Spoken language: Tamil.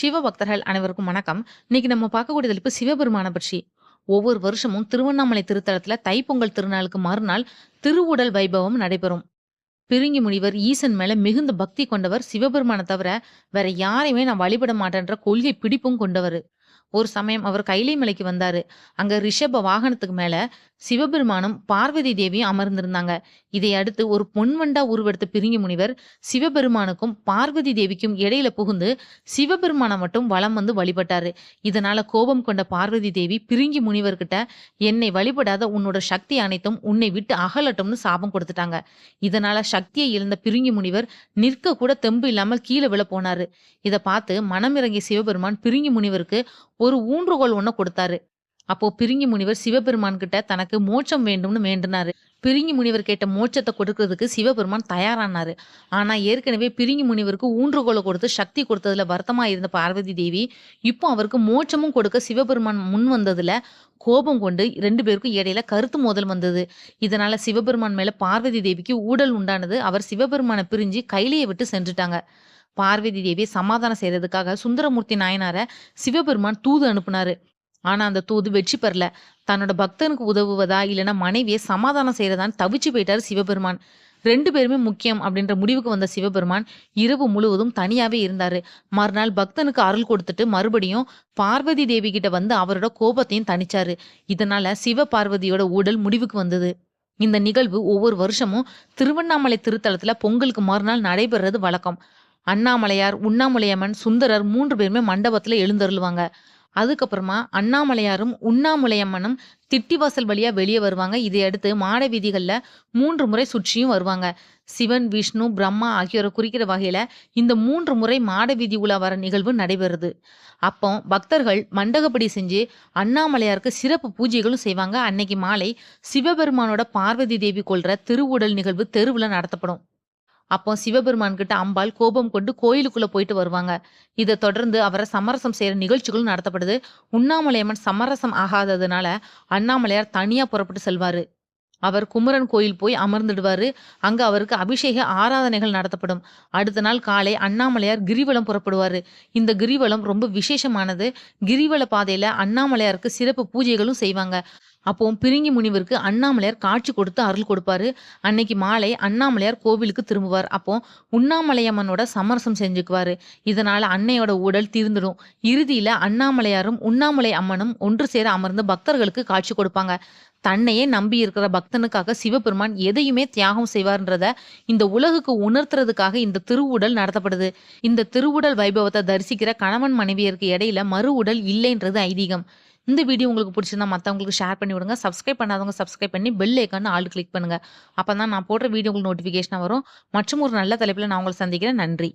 சிவபக்தர்கள் அனைவருக்கும் வணக்கம். இன்னைக்கு நம்ம பார்க்கக்கூடிய தலைப்பு சிவபெருமான பற்றி. ஒவ்வொரு வருஷமும் திருவண்ணாமலை திருத்தலத்துல தைப்பொங்கல் திருநாளுக்கு மறுநாள் திருவுடல் வைபவம் நடைபெறும். பிரிங்கி முனிவர் ஈசன் மேல மிகுந்த பக்தி கொண்டவர். சிவபெருமானை தவிர வேற யாரையுமே நான் வழிபட மாட்டேன்ற கொள்கை பிடிப்பும் கொண்டவர் ஒரு சமயம் அவர் கைலை மலைக்கு வந்தாரு. அங்க ரிஷப வாகனத்துக்கு மேல சிவபெருமானும், பார்வதி தேவியும் அமர்ந்திருந்தாங்க. இதை அடுத்து ஒரு பொன்வண்டா உருவெடுத்த பிரிங்கி முனிவர் சிவபெருமானுக்கும், பார்வதி தேவிக்கும் இடையில புகுந்து சிவபெருமானை மட்டும் வலம் வந்து வழிபட்டாரு. இதனால கோபம் கொண்ட பார்வதி தேவி பிரிங்கி முனிவர்கிட்ட என்னை வழிபடாத உன்னோட சக்தி அனைத்தும் உன்னை விட்டு அகலட்டும்னு சாபம் கொடுத்துட்டாங்க. இதனால சக்தியை இழந்த பிரிங்கி முனிவர் நிற்க கூட தெம்பு இல்லாமல் கீழே விழ போனாரு. இதை பார்த்து மனமிறங்கிய சிவபெருமான் பிரிங்கி முனிவருக்கு ஒரு ஊன்றுகோல் ஒன்று கொடுத்தாரு. அப்போ பிரிங்கி முனிவர் சிவபெருமான் கிட்ட தனக்கு மோட்சம் வேண்டும்னு வேண்டினாரு பிரிங்கி முனிவர் கேட்ட மோட்சத்தை கொடுக்கறதுக்கு சிவபெருமான் தயாரானாரு. ஆனா ஏற்கனவே பிரிங்கி முனிவருக்கு ஊன்றுகோலை கொடுத்து சக்தி கொடுத்ததுல வருத்தமா இருந்த பார்வதி தேவி, இப்போ அவருக்கு மோட்சமும் கொடுக்க சிவபெருமான் முன் வந்ததுல கோபம் கொண்டு ரெண்டு பேருக்கும் இடையில கருத்து மோதல் வந்தது. இதனால சிவபெருமான் மேல பார்வதி தேவிக்கு ஊடல் உண்டானது. அவர் சிவபெருமானை பிரிஞ்சு கையிலேயே விட்டு சென்றுட்டாங்க. பார்வதி தேவியை சமாதானம் செய்யறதுக்காக சுந்தரமூர்த்தி நாயனார சிவபெருமான் தூது அனுப்புனாரு. ஆனா அந்த தூது வெற்றி பெறல. தன்னோட பக்தனுக்கு உதவுவதா, இல்லைன்னா மனைவியை சமாதானம் செய்யறதான்னு தவிச்சு போயிட்டாரு சிவபெருமான். ரெண்டு பேருமே முக்கியம் அப்படின்ற முடிவுக்கு வந்த சிவபெருமான் இரவு முழுவதும் தனியாவே இருந்தாரு. மறுநாள் பக்தனுக்கு அருள் கொடுத்துட்டு மறுபடியும் பார்வதி தேவி கிட்ட வந்து அவரோட கோபத்தையும் தணிச்சாரு. இதனால சிவ பார்வதியோட உடல் முடிவுக்கு வந்தது. இந்த நிகழ்வு ஒவ்வொரு வருஷமும் திருவண்ணாமலை திருத்தலத்துல பொங்கலுக்கு மறுநாள் நடைபெறது வழக்கம். அண்ணாமலையார், உண்ணாமுலையம்மன், சுந்தரர் மூன்று பேருமே மண்டபத்துல எழுந்தருளுவாங்க. அதுக்கப்புறமா அண்ணாமலையாரும், உண்ணாமுலையம்மனும் திட்டிவாசல் வழியா வெளியே வருவாங்க. இதையடுத்து மாட வீதிகளில் மூன்று முறை சுற்றியும் வருவாங்க. சிவன், விஷ்ணு, பிரம்மா ஆகியோரை குறிக்கிற வகையில இந்த மூன்று முறை மாட வீதி உலா வர நிகழ்வு நடைபெறுது. அப்போ பக்தர்கள் மண்டகப்படி செஞ்சு அண்ணாமலையாருக்கு சிறப்பு பூஜைகளும் செய்வாங்க. அன்னைக்கு மாலை சிவபெருமானோட பார்வதி தேவி கொள்கிற திருவுடல் நிகழ்வு தெருவில் நடத்தப்படும். அப்போ சிவபெருமான் கிட்ட அம்பாள் கோபம் கொண்டு கோயிலுக்குள்ள போயிட்டு வருவாங்க. இதை தொடர்ந்து அவரை சமரசம் செய்யற நிகழ்ச்சிகளும் நடத்தப்படுது. உண்ணாமலையம்மன் சமரசம் ஆகாததுனால அண்ணாமலையார் தனியா புறப்பட்டு செல்வாரு. அவர் குமரன் கோயில் போய் அமர்ந்துடுவாரு அங்க அவருக்கு அபிஷேக ஆராதனைகள் நடத்தப்படும். அடுத்த நாள் காலை அண்ணாமலையார் கிரிவலம் புறப்படுவாரு. இந்த கிரிவலம் ரொம்ப விசேஷமானது. கிரிவல பாதையில அண்ணாமலையாருக்கு சிறப்பு பூஜைகளும் செய்வாங்க. அப்போ பிரிங்கி முனிவருக்கு அண்ணாமலையார் காட்சி கொடுத்து அருள் கொடுப்பாரு. அன்னைக்கு மாலை அண்ணாமலையார் கோவிலுக்கு திரும்புவார். அப்போ உண்ணாமலையம்மனோட சமரசம் செஞ்சுக்குவாரு. இதனால அன்னையோட உடல் தீர்ந்துடும். இறுதியில அண்ணாமலையாரும், உண்ணாமலை அம்மனும் ஒன்று சேர அமர்ந்து பக்தர்களுக்கு காட்சி கொடுப்பாங்க. தன்னையே நம்பி இருக்கிற பக்தனுக்காக சிவபெருமான் எதையுமே தியாகம் செய்வார்ன்றத இந்த உலகுக்கு உணர்த்துறதுக்காக இந்த திருவுடல் நடத்தப்படுது. இந்த திருவுடல் வைபவத்தை தரிசிக்கிற கணவன் மனைவியருக்கு இடையில மறு உடல் இல்லைன்றது ஐதீகம். இந்த வீடியோ உங்களுக்கு பிடிச்சிருந்தா மற்றவங்களுக்கு ஷேர் பண்ணி விடுங்க. சப்ஸ்கிரைப் பண்ணாதவங்க சப்ஸ்கிரைப் பண்ணி பெல் ஐக்கான ஆள் கிளிக் பண்ணுங்க. அப்பதான் நான் போடுற வீடியோ உங்களுக்கு நோட்டிஃபிகேஷனாக வரும். மற்றும் ஒரு நல்ல தலைப்பில் நான் உங்களை சந்திக்கிறேன். நன்றி.